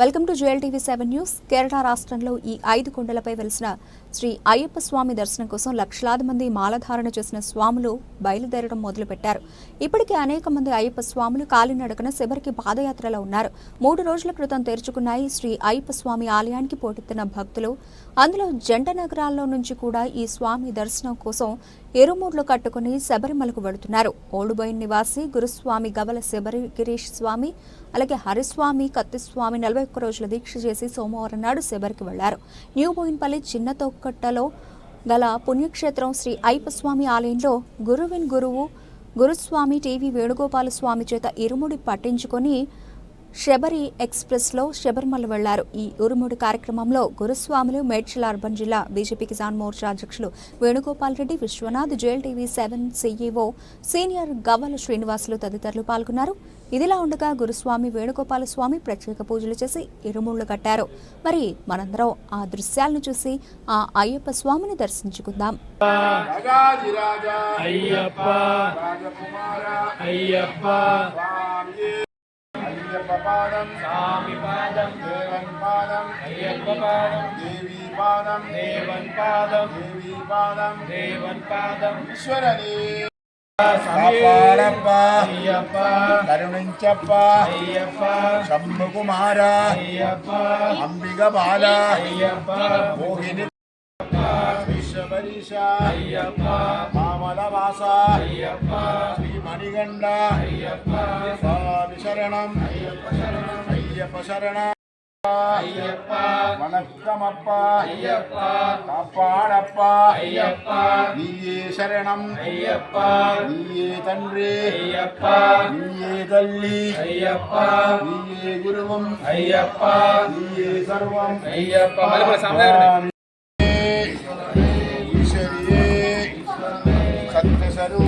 Welcome to Jewel TV seven news. Kerala రాష్ట్రంలో ఈ ఐదు కొండలపై వెలిసిన శ్రీ అయ్యప్ప స్వామి దర్శనం కోసం లక్షలాది మంది మాలధారణ చేసిన స్వాములు బయలుదేరడం మొదలుపెట్టారు. ఇప్పటికే అనేక మంది అయ్యప్ప స్వాములు కాలినడకన శిబరికి పాదయాత్రలో ఉన్నారు. మూడు రోజుల క్రితం తెరుచుకున్నాయి శ్రీ అయ్యప్ప స్వామి ఆలయానికి పోటెత్తిన భక్తులు. అందులో జంట నగరాల్లో నుంచి కూడా ఈ స్వామి దర్శనం కోసం ఎరుమూడ్లు కట్టుకుని శబరిమలకు వెళుతున్నారు. ఓడుబోయిన్ నివాసి గురుస్వామి గవల శబరి గిరీష్ స్వామి అలాగే హరిస్వామి కత్తిస్వామి నలభై ఒక్క రోజుల దీక్ష చేసి సోమవారం నాడు శబరికి వెళ్ళారు. న్యూ బోయిన్పల్లి చిన్నతొక్కట్టలో గల పుణ్యక్షేత్రం శ్రీ అయ్యప్పస్వామి ఆలయంలో గురువిన్ గురువు గురుస్వామి టీవీ వేణుగోపాల స్వామి చేత ఇరుముడి పట్టించుకొని శబరి ఎక్స్ప్రెస్లో శబరిమల వెళ్ళారు. ఈ ఉరుముడి కార్యక్రమంలో గురుస్వాములు మేడ్చల్ అర్బన్ జిల్లా బీజేపీ కిసాన్ మోర్చా అధ్యక్షులు Venugopal Reddy Vishwanath Jewel TV seven CEO senior Gavvala Srinivasulu తదితరులు పాల్గొన్నారు. ఇదిలా ఉండగా గురుస్వామి వేణుగోపాల స్వామి ప్రత్యేక పూజలు చేసి ఇరుముళ్ళు కట్టారు. మరి మనందరం ఆ దృశ్యాలను చూసి ఆ అయ్యప్ప స్వామిని దర్శించుకుందాం. అయ్యప్ప రాజకుమార అయ్యప్ప. ஐயப்ப பாதம். சாமி பாதம். தேவன் பாதம். ஐயப்ப பாதம். தேவி பாதம். தேவன் பாதம். தேவி பாதம். தேவன் பாதம். ஈஸ்வரனே. காப்பாளப்பா மோகினி. ஐயப்பா. கமலவாசா ஸ்ரீ மணிகண்டா. சுவாமி சரணம் ஐயப்ப சரணம் வணக்கமப்பா. ஐயப்பா காப்பாடப்பா. ஐயப்பா நீயே சரணம். ஐயப்பா நீயே தன்றே. ஐயப்பா நீயே தள்ளி. ஐயப்பா நீயே குருவும். ஐயப்பா நீயே சர்வம். ஐயப்பா.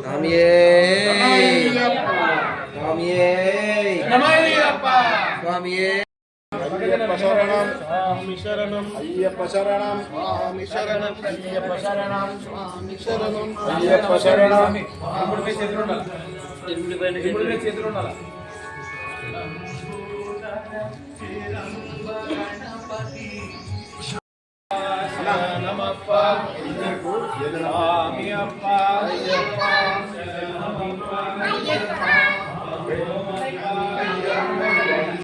స్వామియే స్వామియే స్వామియే అయ్యప్ప శరణం స్వామి శరణం అయ్యప్ప శరణం స్వామి శరణం అయ్యప్ప శరణం స్వామి శరణం అయ్యప్ప శరణం ఇప్పుడు మీ చేతులు ఉండాలి ఇప్పుడు మీ చేతులు ఉండాలి Yeah.